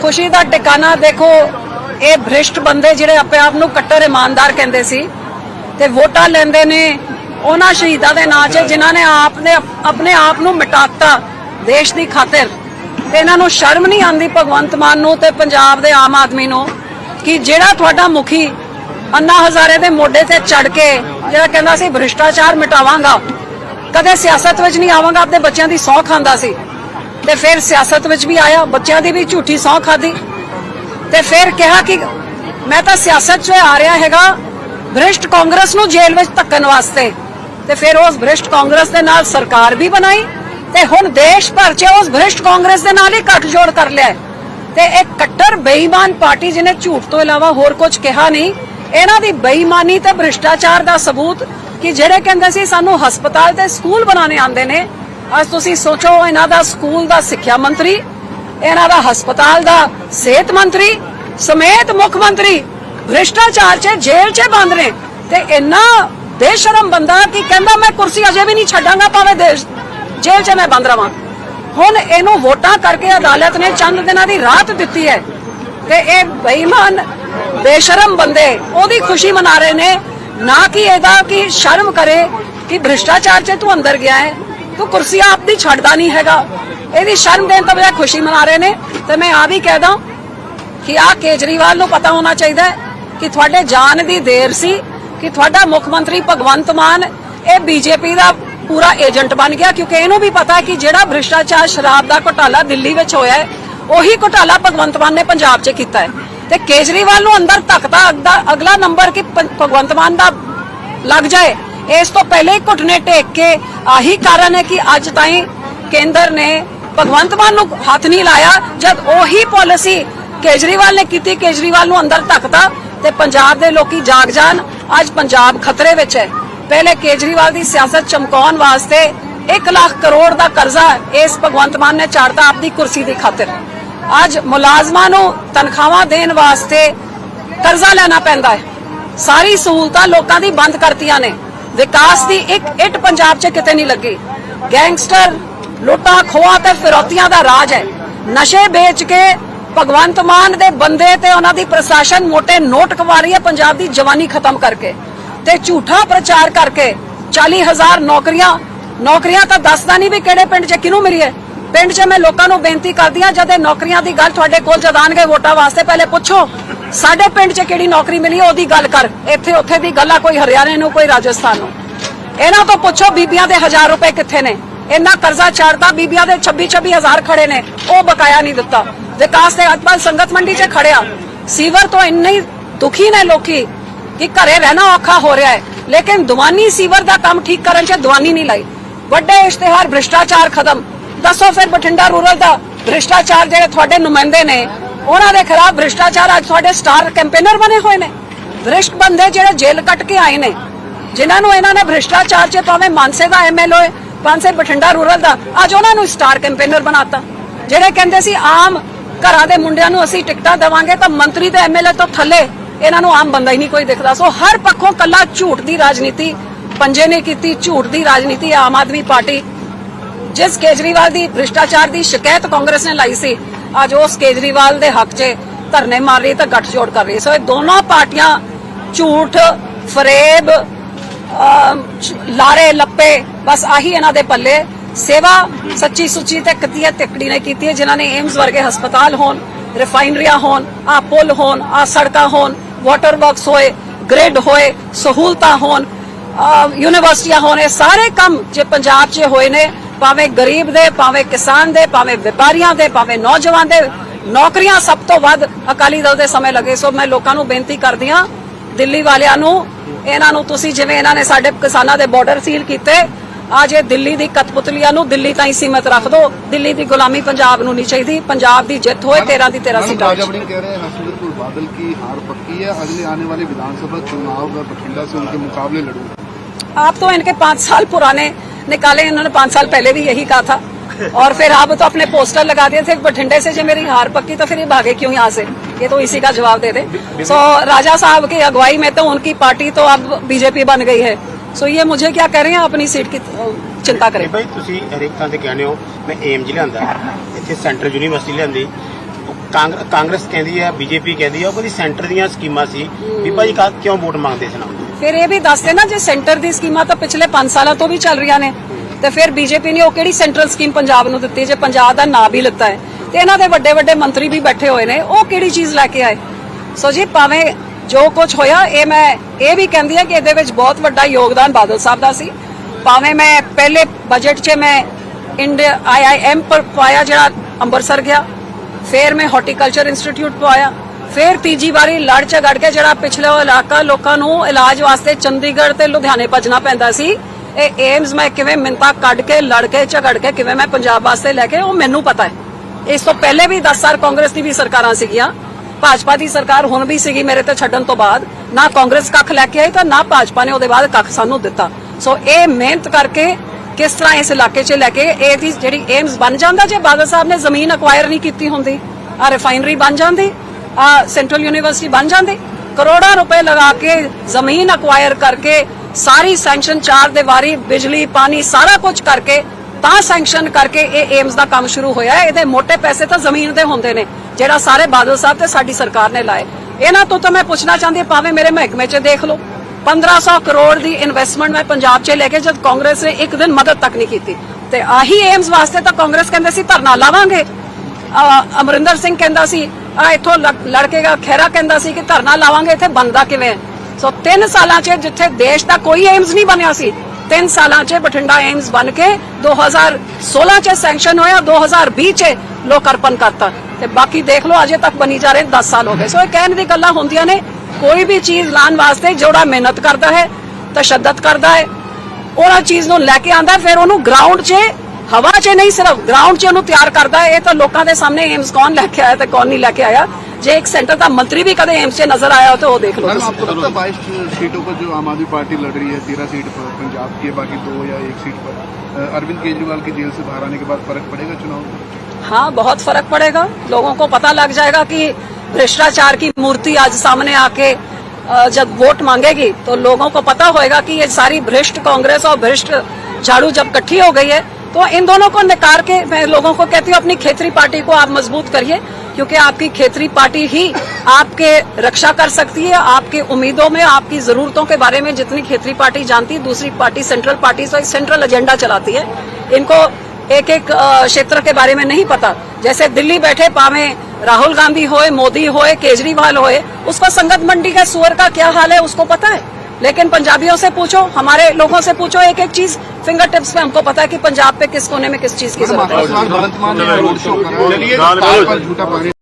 ਖੁਸ਼ੀ ਦਾ ਟਿਕਾਣਾ ਦੇਖੋ, ਇਹ ਭ੍ਰਿਸ਼ਟ ਬੰਦੇ ਜਿਹੜੇ ਆਪਣੇ ਆਪ ਨੂੰ ਕੱਟਰ ਇਮਾਨਦਾਰ ਕਹਿੰਦੇ ਸੀ ਤੇ ਵੋਟਾਂ ਲੈਂਦੇ ਨੇ, ਉਹਨਾਂ ਸ਼ਹੀਦਾਂ ਦੇ ਨਾਂ 'ਚ ਜਿਨ੍ਹਾਂ ਨੇ ਆਪ ਨੇ ਆਪਣੇ ਆਪ ਨੂੰ ਮਿਟਾਤਾ ਦੇਸ਼ ਦੀ ਖਾਤਰ। ਤੇ ਇਹਨਾਂ ਨੂੰ ਸ਼ਰਮ ਨਹੀਂ ਆਉਂਦੀ ਭਗਵੰਤ ਮਾਨ ਨੂੰ ਤੇ ਪੰਜਾਬ ਦੇ ਆਮ ਆਦਮੀ ਨੂੰ ਕਿ ਜਿਹੜਾ ਤੁਹਾਡਾ ਮੁਖੀ ਅੰਨਾ ਹਜ਼ਾਰੇ ਦੇ ਮੋਢੇ ਤੇ ਚੜ ਕੇ ਜਿਹੜਾ ਕਹਿੰਦਾ ਸੀ, ਭ੍ਰਿਸ਼ਟਾਚਾਰ ਮਿਟਾਵਾਂਗਾ। ਕਦੇ ਸਿਆਸਤ ਵਿੱਚ ਨਹੀਂ ਆਵਾਂਗਾ ਆਪਣੇ ਬੱਚਿਆਂ ਦੀ ਸੌਂ ਖਾਂਦਾ ਸੀ। ਤੇ ਫਿਰ ਸਿਆਸਤ ਵਿੱਚ ਵੀ ਆਇਆ, ਬੱਚਿਆਂ ਦੀ ਵੀ ਝੂਠੀ ਸੌਂ ਖਾਦੀ ਤੇ ਫਿਰ ਕਿਹਾ ਕਿ ਮੈਂ ਤਾਂ ਸਿਆਸਤ 'ਚ ਆ ਰਿਹਾ ਹੈਗਾ, ਭ੍ਰਿਸ਼ਟ ਕਾਂਗਰਸ ਨੂੰ ਜੇਲ੍ਹ ਵਿੱਚ ਧੱਕਣ ਵਾਸਤੇ। ਤੇ ਫਿਰ ਉਸ ਭ੍ਰਿਸ਼ਟ ਕਾਂਗਰਸ ਦੇ ਨਾਲ ਸਰਕਾਰ ਵੀ ਬਣਾਈ, ਤੇ ਹੁਣ ਦੇਸ਼ ਭਰ 'ਚ ਉਸ ਭ੍ਰਿਸ਼ਟ ਕਾਂਗਰਸ ਦੇ ਨਾਲ ਹੀ ਗੱਠਜੋੜ ਕਰ ਲਿਆ। ਤੇ ਇੱਕ ਕੱਟਰ ਬੇਈਮਾਨ ਪਾਰਟੀ ਜਿਹਨੇ ਝੂਠ ਤੋਂ ਇਲਾਵਾ ਹੋਰ ਕੁਝ ਕਿਹਾ ਨਹੀਂ, ਇਹਨਾਂ ਦੀ ਬੇਈਮਾਨੀ ਤੇ ਭ੍ਰਿਸ਼ਟਾਚਾਰ ਦਾ ਸਬੂਤ ਕਿ ਜਿਹੜੇ ਕਹਿੰਦੇ ਸੀ ਸਾਨੂੰ ਹਸਪਤਾਲ ਤੇ ਸਕੂਲ ਬਣਾਉਣੇ ਆਉਂਦੇ ਨੇ ਅੱਜ ਤੁਸੀਂ ਸੋਚੋ, ਇਹਨਾਂ ਦਾ ਸਕੂਲ ਦਾ ਸਿੱਖਿਆ ਮੰਤਰੀ, ਇਹਨਾਂ ਦਾ ਹਸਪਤਾਲ ਦਾ ਸਿਹਤ ਮੰਤਰੀ, ਸਮੇਤ ਮੁੱਖ ਮੰਤਰੀ, ਭ੍ਰਿਸ਼ਟਾਚਾਰ 'ਚ, ਜੇਲ੍ਹ 'ਚ ਬੰਦ ਨੇ। ਤੇ ਇੰਨਾ ਬੇਸ਼ਰਮ ਬੰਦਾ ਕਿ ਕਹਿੰਦਾ, ਮੈਂ ਕੁਰਸੀ ਅਜੇ ਵੀ ਨਹੀਂ ਛੱਡਾਂਗਾ, ਭਾਵੇਂ ਦੇਸ਼, ਜੇਲ੍ਹ 'ਚ ਮੈਂ ਬੰਦ ਰਵਾਂ। ਹੁਣ ਇਹਨੂੰ ਵੋਟਾਂ ਕਰਕੇ ਅਦਾਲਤ ਨੇ ਚੰਦ ਦਿਨਾਂ ਦੀ ਰਾਹਤ ਦਿੱਤੀ ਹੈ ਤੇ ਇਹ ਬੇਈਮਾਨ, ਬੇਸ਼ਰਮ ਬੰਦੇ ਉਹਦੀ ਖੁਸ਼ੀ ਮਨਾ ਰਹੇ ਨੇ। ਨਾ ਕਿ ਇਹਦਾ ਕਿ ਸ਼ਰਮ ਕਰੇ ਕਿ ਭ੍ਰਿਸ਼ਟਾਚਾਰ 'ਚ ਤੂੰ ਅੰਦਰ ਗਿਆ ਹੈ। ਤੂੰ ਕੁਰਸੀ ਆਪਦੀ ਛੱਡਦਾ ਨਹੀਂ ਹੈਗਾ। ਇਹਦੀ ਸ਼ਰਮ ਦੇਣ ਤੋਂ ਬਜਾਏ ਖੁਸ਼ੀ ਮਨਾ ਰਹੇ ਨੇ। ਤੇ ਮੈਂ ਆ ਵੀ ਕਹਿਦਾ ਕਿ ਆ ਕੇਜਰੀਵਾਲ ਨੂੰ ਪਤਾ ਹੋਣਾ ਚਾਹੀਦਾ ਕਿ ਤੁਹਾਡੇ ਜਾਣ ਦੀ ਦੇਰ ਸੀ, ਕਿ ਤੁਹਾਡਾ ਮੁੱਖ ਮੰਤਰੀ ਭਗਵੰਤ ਮਾਨ ਇਹ ਬੀਜੇਪੀ ਦਾ ਪੂਰਾ ਏਜੰਟ ਬਣ ਗਿਆ। ਕਿਉਂਕਿ ਇਹਨੂੰ ਵੀ ਪਤਾ ਹੈ ਕਿ ਜਿਹੜਾ ਭ੍ਰਿਸ਼ਟਾਚਾਰ ਸ਼ਰਾਬ ਦਾ ਘੁਟਾਲਾ ਦਿੱਲੀ ਵਿੱਚ ਹੋਇਆ ਹੈ, ਉਹੀ ਘੁਟਾਲਾ ਭਗਵੰਤ ਮਾਨ ਨੇ ਪੰਜਾਬ 'ਚ ਕੀਤਾ ਹੈ। ਤੇ ਕੇਜਰੀਵਾਲ ਨੂੰ ਅੰਦਰ ਧੱਕਦਾ ਅਗਲਾ ਨੰਬਰ ਕਿ ਭਗਵੰਤ ਮਾਨ ਦਾ ਲੱਗ ਜਾਏ। ਇਸ ਤੋਂ ਪਹਿਲੇ ਹੀ ਘੁਟਨੇ ਟੇਕ ਕੇ ਆਹੀ ਕਾਰਨ ਹੈ ਕਿ ਅੱਜ ਤਾਈਂ ਕੇਂਦਰ ਨੇ ਭਗਵੰਤ ਮਾਨ ਨੂੰ ਹੱਥ ਨਹੀਂ ਲਾਇਆ, ਜਦ ਉਹੀ ਪਾਲਿਸੀ ਕੇਜਰੀਵਾਲ ਨੇ ਕੀਤੀ, ਕੇਜਰੀਵਾਲ ਨੂੰ ਅੰਦਰ ਧੱਕਦਾ ਤੇ ਪੰਜਾਬ ਦੇ ਲੋਕੀ ਜਾਗ ਜਾਣ। ਅੱਜ ਪੰਜਾਬ ਖਤਰੇ ਵਿੱਚ ਹੈ। ਪਹਿਲੇ ਕੇਜਰੀਵਾਲ ਦੀ ਸਿਆਸਤ ਚਮਕਾਉਣ ਵਾਸਤੇ 1 ਲੱਖ ਕਰੋੜ ਦਾ ਕਰਜ਼ਾ ਇਸ ਭਗਵੰਤ ਮਾਨ ਨੇ ਚਾੜਤਾ ਆਪਣੀ ਕੁਰਸੀ ਦੀ ਖਾਤਰ। ਅੱਜ ਮੁਲਾਜ਼ਮਾਂ ਨੂੰ ਤਨਖਾਹਾਂ ਦੇਣ ਵਾਸਤੇ ਕਰਜ਼ਾ ਲੈਣਾ ਪੈਂਦਾ ਹੈ। ਸਾਰੀ ਸਹੂਲਤਾਂ ਲੋਕਾਂ ਦੀ ਬੰਦ ਕਰਤੀਆਂ ਨੇ। ਵਿਕਾਸ ਦੀ ਇੱਕ ਇੱਟ ਪੰਜਾਬ 'ਚ ਕਿਤੇ ਨਹੀਂ ਲੱਗੀ। ਗੈਂਗਸਟਰ ਲੁੱਟਾਂ, ਖੋਹਾਂ ਤੇ ਫਿਰੌਤੀਆਂ ਦਾ ਰਾਜ ਹੈ। ਨਸ਼ੇ ਵੇਚ ਕੇ ਭਗਵੰਤ ਮਾਨ ਦੇ ਬੰਦੇ ਤੇ ਉਹਨਾਂ ਦੀ ਪ੍ਰਸ਼ਾਸਨ ਮੋٹے ਨੋਟ ਕਮਾ ਰਹੀ ਹੈ ਪੰਜਾਬ ਦੀ ਜਵਾਨੀ ਖਤਮ ਕਰਕੇ। ਤੇ ਝੂਠਾ ਪ੍ਰਚਾਰ ਕਰਕੇ 40000 ਨੌਕਰੀਆਂ ਨੌਕਰੀਆਂ ਤਾਂ ਦੱਸਦਾ ਨਹੀਂ ਵੀ ਕਿਹੜੇ ਪਿੰਡ 'ਚ ਕਿਹਨੂੰ ਮਿਲੀ ਹੈ। ਪਿੰਡ 'ਚ ਮੈਂ ਲੋਕਾਂ ਨੂੰ ਬੇਨਤੀ ਕਰਦੀ ਹਾਂ, ਜਦ ਇਹ ਨੌਕਰੀਆਂ ਦੀ ਗੱਲ ਤੁਹਾਡੇ ਕੋਲ ਜਦ ਆਉਣਗੇ ਵੋਟਾਂ ਵਾਸਤੇ, ਪਹਿਲੇ ਪੁੱਛੋ ਸਾਡੇ ਪਿੰਡ 'ਚ ਕਿਹੜੀ ਨੌਕਰੀ ਮਿਲੀ ਉਹਦੀ ਗੱਲ ਕਰ। ਇੱਥੇ ਉੱਥੇ ਦੀ ਗੱਲਾਂ ਕੋਈ ਹਰਿਆਣੇ ਨੂੰ, ਕੋਈ ਰਾਜਸਥਾਨ ਨੂੰ। ਇਹਨਾਂ ਤੋਂ ਪੁੱਛੋ ਬੀਬੀਆਂ ਦੇ 1000 ਰੁਪਏ ਕਿੱਥੇ ਨੇ। ਇੰਨਾ ਕਰਜ਼ਾ ਛੱਡਦਾ ਬੀਬੀਆਂ ਦੇ 26 26000 ਖੜੇ ਨੇ। ਉਹ ਬਕਾਇਆ ਨਹੀਂ ਦਿੱਤਾ। ਵਿਕਾਸ ਦੇ ਅਜਪਾਲ ਸੰਗਤ ਮੰਡੀ 'ਚ ਖੜਿਆ। ਸੀਵਰ ਤੋਂ ਇੰਨੇ ਦੁਖੀ ਨੇ ਲੋਕੀ ਕਿ ਘਰੇ ਰਹਿਣਾ ਔਖਾ ਹੋ ਰਿਹਾ ਹੈ। ਲੇਕਿਨ ਦੁਆਨੀ ਸੀਵਰ ਦਾ ਕੰਮ ਠੀਕ ਕਰਨ 'ਚ ਦੁਆਨੀ ਨਹੀਂ ਲਾਈ। ਵੱਡੇ ਇਸ਼ਤਿਹਾਰ, ਭ੍ਰਿਸ਼ਟਾਚਾਰ ਖਤਮ। ਦੱਸੋ ਫਿਰ ਬਠਿੰਡਾ ਰੂਰਲ ਦਾ ਭ੍ਰਿਸ਼ਟਾਚਾਰ ਜਿਹੜੇ ਤੁਹਾਡੇ ਨੁਮਾਇੰਦੇ ਨੇ ਉਹਨਾਂ ਦੇ ਖਿਲਾਫ ਭ੍ਰਿਸ਼ਟਾਚਾਰ ਅੱਜ ਤੁਹਾਡੇ ਸਟਾਰ ਕੈਂਪੇਨਰ ਬਣੇ ਹੋਏ ਨੇ। ਭ੍ਰਿਸ਼ਟ ਬੰਦੇ ਜਿਹੜੇ ਜੇਲ੍ਹ ਕੱਟ ਕੇ ਆਏ ਨੇ, ਜਿਨ੍ਹਾਂ ਨੂੰ ਇਹਨਾਂ ਨੇ ਭ੍ਰਿਸ਼ਟਾਚਾਰ 'ਚ ਭਾਵੇਂ ਮਾਨਸੇ ਦਾ ਐਮਐਲਏ ਪਾਂਸੇ ਬਠਿੰਡਾ ਰੂਰਲ ਦਾ, ਅੱਜ ਉਹਨਾਂ ਨੂੰ ਸਟਾਰ ਕੈਂਪੇਨਰ ਬਣਾਤਾ। ਜਿਹੜੇ ਕਹਿੰਦੇ ਸੀ ਆਮ ਘਰਾਂ ਦੇ ਮੁੰਡਿਆਂ ਨੂੰ ਅਸੀਂ ਟਿਕਟਾਂ ਦੇਵਾਂਗੇ ਤਾਂ ਮੰਤਰੀ ਤੇ ਐਮਐਲਏ ਤੋਂ ਥੱਲੇ ਇਹਨਾਂ ਨੂੰ ਆਮ ਬੰਦਾ ਹੀ ਨਹੀਂ ਕੋਈ ਦਿਖਦਾ। ਸੋ ਹਰ ਪੱਖੋਂ ਕੱਲਾ ਝੂਠ ਦੀ ਰਾਜਨੀਤੀ ਪੰਜੇ ਨੇ ਕੀਤੀ, ਝੂਠ ਦੀ ਰਾਜਨੀਤੀ ਆਮ ਆਦਮੀ ਪਾਰਟੀ, ਜਿਸ ਕੇਜਰੀਵਾਲ ਦੀ ਭ੍ਰਿਸ਼ਟਾਚਾਰ ਦੀ ਸ਼ਿਕਾਇਤ ਕਾਂਗਰਸ ਨੇ ਲਾਈ ਸੀ ਅੱਜ ਉਸ ਕੇਜਰੀਵਾਲ ਦੇ ਹੱਕ 'ਚ ਧਰਨੇ ਮਾਰ ਰਹੀ ਤਾਂ ਗੱਠਜੋੜ ਕਰ ਰਹੀ ਸੋ ਇਹ ਦੋਨੋਂ ਪਾਰਟੀਆਂ ਝੂਠ, ਫਰੇਬ ਲਾਰੇ, ਲੱਪੇ, ਬਸ ਆਹੀ ਇਹਨਾਂ ਦੇ ਪੱਲੇ। ਸੇਵਾ ਸੱਚੀ ਸੁੱਚੀ ਤੇ ਕਤੀਆ ਤਿਕੜੀ ਨੇ ਕੀਤੀ ਹੈ। ਜਿਨ੍ਹਾਂ ਨੇ ਏਮਸ ਵਰਗੇ ਹਸਪਤਾਲ ਹੋਣ, ਰਿਫਾਈਨਰੀਆਂ ਹੋਣ, ਆ ਪੁਲ ਹੋਣ, ਆ ਸੜਕਾਂ ਹੋਣ, ਵਾਟਰ ਵਰਕਸ ਹੋਏ, ਗ੍ਰਿਡ ਹੋਏ, ਸਹੂਲਤਾਂ ਹੋਣ ਯੂਨੀਵਰਸਿਟੀਆਂ ਹੋਣ, ਇਹ ਸਾਰੇ ਕੰਮ ਜੇ ਪੰਜਾਬ 'ਚ ਹੋਏ ਨੇ ਭਾਵੇਂ ਗਰੀਬ ਦੇ ਭਾਵੇਂ ਕਿਸਾਨ ਦੇ ਭਾਵੇਂ ਵਪਾਰੀਆਂ ਦੇ ਭਾਵੇਂ ਨੌਜਵਾਨ ਦੇ ਨੌਕਰੀਆਂ ਸਭ ਤੋਂ ਵੱਧ ਅਕਾਲੀ ਦਲ ਦੇ ਸਮੇਂ ਲੱਗੇ ਸੋ ਮੈਂ ਲੋਕਾਂ ਨੂੰ ਬੇਨਤੀ ਕਰਦੀ ਹਾਂ ਦਿੱਲੀ ਵਾਲਿਆਂ ਨੂੰ ਇਹਨਾਂ ਨੂੰ ਤੁਸੀਂ ਜਿਵੇਂ ਇਹਨਾਂ ਨੇ ਸਾਡੇ ਕਿਸਾਨਾਂ ਦੇ ਬਾਰਡਰ ਸੀਲ ਕੀਤੇ ਅੱਜ ਇਹ ਦਿੱਲੀ ਦੀ ਕਤਪੁਤਲੀਆਂ ਨੂੰ ਦਿੱਲੀ ਤਾਈਂ ਸੀਮਤ ਰੱਖ ਦਿਓ ਦਿੱਲੀ ਦੀ ਗੁਲਾਮੀ ਪੰਜਾਬ ਨੂੰ ਨਹੀਂ ਚਾਹੀਦੀ ਪੰਜਾਬ ਦੀ ਜਿੱਤ ਹੋਏ 13 ਦੀ 13 ਸੀਟਾਂ राजा ਵਿੱਚ। बड़ी कह रहे हैं हर्षवर्धन बादल की हार पक्की है अगले आने वाले विधानसभा चुनाव में बठिंडा से उनके मुकाबले लड़ूंगा आप तो इनके पाँच साल पुराने निकाले इन्होंने पाँच साल पहले भी यही कहा था और फिर अब तो अपने पोस्टर लगा दिए थे बठिंडे से जो मेरी हार पक्की तो फिर ये भागे क्यों यहाँ से ये तो इसी का जवाब दे दे सो राजा साहब की अगुवाई में तो उनकी पार्टी तो अब बीजेपी बन गई है सो ये मुझे क्या कह रहे हैं अपनी सीट की अ, चिंता करें ਭਾਈ ਤੁਸੀਂ ਹਰੇਕ ਥਾਂ ਤੇ ਕਹਿੰਦੇ ਹੋ ਮੈਂ ਏਮਜ ਲਿਆਂਦਾ ਇੱਥੇ ਸੈਂਟਰਲ ਯੂਨੀਵਰਸਿਟੀ ਲਿਆਂਦੀ ਕਾਂਗ- ਕਾਂਗਰਸ ਕਹਿੰਦੀ ਹੈ ਬੀਜੇਪੀ ਕਹਿੰਦੀ ਹੈ ਉਹ ਕਹਿੰਦੀ ਸੈਂਟਰ ਦੀਆਂ ਸਕੀਮਾਂ ਸੀ ਵੀ ਭਾਈ ਕਾ- ਕਿਉਂ ਵੋਟ ਮੰਗਦੇ ਸੀ ਨਾ ਫਿਰ ਇਹ ਵੀ ਦੱਸਦੇ ਨਾ, ਜੇ ਸੈਂਟਰ ਦੀ ਸਕੀਮਾਂ ਤਾਂ ਪਿਛਲੇ 5 ਸਾਲਾਂ ਤੋਂ ਵੀ ਚੱਲ ਰਹੀਆਂ ਨੇ। ਤੇ ਫਿਰ ਬੀਜੇਪੀ ਨੇ ਉਹ ਕਿਹੜੀ ਸੈਂਟਰਲ ਸਕੀਮ ਪੰਜਾਬ ਨੂੰ ਦਿੱਤੀ? ਜੇ ਪੰਜਾਬ ਦਾ ਨਾਂ ਵੀ ਲਿੱਤਾ ਹੈ। ਤੇ ਇਹਨਾਂ ਦੇ ਵੱਡੇ ਵੱਡੇ ਮੰਤਰੀ ਵੀ ਬੈਠੇ ਹੋਏ ਨੇ। ਉਹ ਕਿਹੜੀ ਚੀਜ਼ ਲੈ ਕੇ ਆਏ? ਸੋ ਜੀ, ਭਾਵੇਂ ਜੋ ਕੁਝ ਹੋਇਆ, ਇਹ ਮੈਂ ਇਹ ਵੀ ਕਹਿੰਦੀ ਹਾਂ ਕਿ ਇਹਦੇ ਵਿੱਚ ਬਹੁਤ ਵੱਡਾ ਯੋਗਦਾਨ ਬਾਦਲ ਸਾਹਿਬ ਦਾ ਸੀ। ਭਾਵੇਂ ਮੈਂ ਪਹਿਲੇ ਬਜਟ 'ਚ ਮੈਂ ਇੰਡੀਆ ਆਈਆਈਐਮ ਪਰ ਪਾਇਆ ਜਿਹੜਾ ਅੰਮ੍ਰਿਤਸਰ ਗਿਆ। ਫਿਰ ਮੈਂ ਹਾਰਟੀਕਲਚਰ ਇੰਸਟੀਚਿਊਟ ਪਵਾਇਆ ਫਿਰ ਤੀਜੀ ਵਾਰੀ ਲੜ ਝਗੜ ਕੇ ਜਿਹੜਾ ਪਿਛਲਾ ਇਲਾਕਾ ਲੋਕਾਂ ਨੂੰ ਇਲਾਜ ਵਾਸਤੇ ਚੰਡੀਗੜ੍ਹ ਤੇ ਲੁਧਿਆਣੇ ਭੱਜਣਾ ਪੈਂਦਾ ਸੀ। ਇਹ ਏਮਸ ਮੈਂ ਕਿਵੇਂ ਮਿੰਤਾ ਕੱਢ ਕੇ, ਲੜ ਕੇ, ਝਗੜ ਕੇ ਕਿਵੇਂ ਮੈਂ ਪੰਜਾਬ ਵਾਸਤੇ ਲੈ ਕੇ, ਉਹ ਮੈਨੂੰ ਪਤਾ ਹੈ। ਇਸ ਤੋਂ ਪਹਿਲੇ ਵੀ 10 ਸਾਲ ਕਾਂਗਰਸ ਦੀ ਵੀ ਸਰਕਾਰਾਂ ਸੀਗੀਆਂ। ਭਾਜਪਾ ਦੀ ਸਰਕਾਰ ਹੁਣ ਵੀ ਸੀਗੀ ਮੇਰੇ ਤੇ ਛੱਡਣ ਤੋਂ ਬਾਅਦ। ਨਾ ਕਾਂਗਰਸ ਕੱਖ ਲੈ ਕੇ ਆਈ ਤਾਂ ਨਾ ਭਾਜਪਾ ਨੇ ਉਹਦੇ ਬਾਅਦ ਕੱਖ ਸਾਨੂੰ ਦਿੱਤਾ। ਸੋ ਇਹ ਮਿਹਨਤ ਕਰਕੇ ਕਿਸ ਤਰ੍ਹਾਂ ਇਸ ਇਲਾਕੇ 'ਚ ਲੈ ਕੇ ਇਹ ਜਿਹੜੀ ਏਮਸ ਬਣ ਜਾਂਦਾ ਜੇ ਬਾਦਲ ਸਾਹਿਬ ਨੇ ਜ਼ਮੀਨ ਅਕਵਾਇਰ ਨਹੀਂ ਕੀਤੀ ਹੁੰਦੀ ਆ ਰਿਫਾਈਨਰੀ ਬਣ ਜਾਂਦੀ ਆ ਸੈਂਟਰਲ ਯੂਨੀਵਰਸਿਟੀ ਬਣ ਜਾਂਦੀ। ਕਰੋੜਾਂ ਰੁਪਏ ਲਗਾ ਕੇ ਜ਼ਮੀਨ ਅਕਵਾਇਰ ਕਰਕੇ ਸਾਰੀ ਸੈਂਕਸ਼ਨ ਚਾਰ ਦੇ ਵਾਰੀ, ਬਿਜਲੀ, ਪਾਣੀ, ਸਾਰਾ ਕੁਝ ਕਰਕੇ ਤਾਂ ਸੈਂਕਸ਼ਨ ਕਰਕੇ ਇਹ ਏਮਸ ਦਾ ਕੰਮ ਸ਼ੁਰੂ ਹੋਇਆ ਹੈ। ਇਹਦੇ ਮੋٹے ਪੈਸੇ ਤਾਂ ਜ਼ਮੀਨ ਦੇ ਹੁੰਦੇ ਨੇ, ਜਿਹੜਾ ਸਾਰੇ ਬਾਦਲ ਸਾਹਿਬ ਤੇ ਸਾਡੀ ਸਰਕਾਰ ਨੇ ਲਾਏ। ਇਹਨਾਂ ਤੋਂ ਤਾਂ ਮੈਂ ਪੁੱਛਣਾ ਚਾਹੁੰਦੀ ਭਾਵੇਂ ਮੇਰੇ ਮਹਿਕਮੇ 'ਚ ਦੇਖ ਲਓ 1500 ਕਰੋੜ ਦੀ ਇਨਵੈਸਟਮੈਂਟ ਮੈਂ ਪੰਜਾਬ 'ਚ ਲੈ ਕੇ ਜਦ ਕਾਂਗਰਸ ਨੇ ਇੱਕ ਦਿਨ ਮਦਦ ਤੱਕ ਨਹੀਂ ਕੀਤੀ। ਤੇ ਆਹੀ ਏਮਸ ਵਾਸਤੇ ਤਾਂ ਕਾਂਗਰਸ ਕਹਿੰਦੇ ਸੀ, ਧਰਨਾ ਲਾਵਾਂਗੇ। ਅਮਰਿੰਦਰ ਸਿੰਘ ਕਹਿੰਦਾ ਸੀ ਆ ਇੱਥੋਂ ਲੜਕੇਗਾ ਖੈਰਾ ਕਹਿੰਦਾ ਸੀ ਕਿ ਧਰਨਾ ਲਾਵਾਂਗੇ ਇੱਥੇ ਬੰਦਾ ਕਿਵੇਂ? ਸੋ 3 ਸਾਲਾਂ 'ਚ ਜਿੱਥੇ ਦੇਸ਼ ਦਾ ਕੋਈ ਏਮਸ ਨਹੀਂ ਬਣਿਆ ਸੀ 3 ਸਾਲਾਂ 'ਚ ਬਠਿੰਡਾ ਏਮਸ ਬਣ ਕੇ 2016 'ਚ ਸੈਂਕਸ਼ਨ ਹੋਇਆ 2020 'ਚ ਲੋਕ ਅਰਪਣ ਕਰਤਾ। ਤੇ ਬਾਕੀ ਦੇਖ ਲਓ, ਅਜੇ ਤੱਕ ਬਣੀ ਜਾ ਰਹੇ 10 ਸਾਲ ਹੋ ਗਏ। ਸੋ ਇਹ ਕਹਿਣ ਦੀ ਗੱਲਾਂ ਹੁੰਦੀਆਂ ਨੇ, ਕੋਈ ਵੀ ਚੀਜ਼ ਲਾਣ ਵਾਸਤੇ ਜਿਹੜਾ ਮਿਹਨਤ ਕਰਦਾ ਹੈ, ਤਸ਼ੱਦਦ ਕਰਦਾ ਹੈ, ਉਹਨਾਂ ਚੀਜ਼ ਨੂੰ ਲੈ ਕੇ ਆਂਦਾ ਫਿਰ ਉਹਨੂੰ ਗਰਾਊਂਡ 'ਚ ਹਵਾ 'ਚ ਨਹੀਂ ਸਿਰਫ ਗਰਾਊਂਡ 'ਚ ਉਹਨੂੰ ਤਿਆਰ ਕਰਦਾ ਹੈ ਇਹ ਤਾਂ ਲੋਕਾਂ ਦੇ ਸਾਹਮਣੇ ਏਮਸ ਕੌਣ ਲੈ ਕੇ ਆਇਆ ਤੇ ਕੌਣ ਨਹੀਂ ਲੈ ਕੇ ਆਇਆ ਜੇ ਇੱਕ ਸੈਂਟਰ ਦਾ ਮੰਤਰੀ ਵੀ ਕਦੇ ਏਮਸ 'ਚ ਨਜ਼ਰ आया हो तो वो देख लो मैडम आपको लगता है बाईस सीटों पर जो आम आदमी पार्टी लड़ रही है तेरह सीट पर पंजाब की है, बाकी दो या एक सीट पर अ, अरविंद केजरीवाल की जेल से बाहर आने के बाद फर्क पड़ेगा चुनाव में हाँ बहुत फर्क पड़ेगा लोगों को पता लग जाएगा कि भ्रष्टाचार की मूर्ति आज सामने आके अ, जब वोट मांगेगी तो लोगों को पता होएगा कि ये सारी भ्रष्ट कांग्रेस और भ्रष्ट झाड़ू जब इकट्ठी हो गई है तो इन दोनों को नकार के मैं लोगों को कहती हूँ, अपनी खेतरी पार्टी को आप मज़बूत करिए, क्योंकि आपकी खेतरी पार्टी ही आपके रक्षा कर सकती है, आपकी उम्मीदों में, आपकी जरूरतों के बारे में जितनी खेतरी पार्टी जानती है, दूसरी पार्टी सेंट्रल पार्टी तो एक सेंट्रल एजेंडा चलाती है। इनको एक एक क्षेत्र के बारे में नहीं पता। जैसे दिल्ली बैठे, पावे राहुल गांधी होए, मोदी होए, केजरीवाल होए, उसको संगत मंडी का सुअर का क्या हाल है, उसको पता है। लेकिन पंजाबियों से पूछो, हमारे लोगों से पूछो एक एक चीज़ फिंगर टिप्स पे हमको पता है कि पंजाब पे किस कोने में किस चीज की मैडम जरूरत है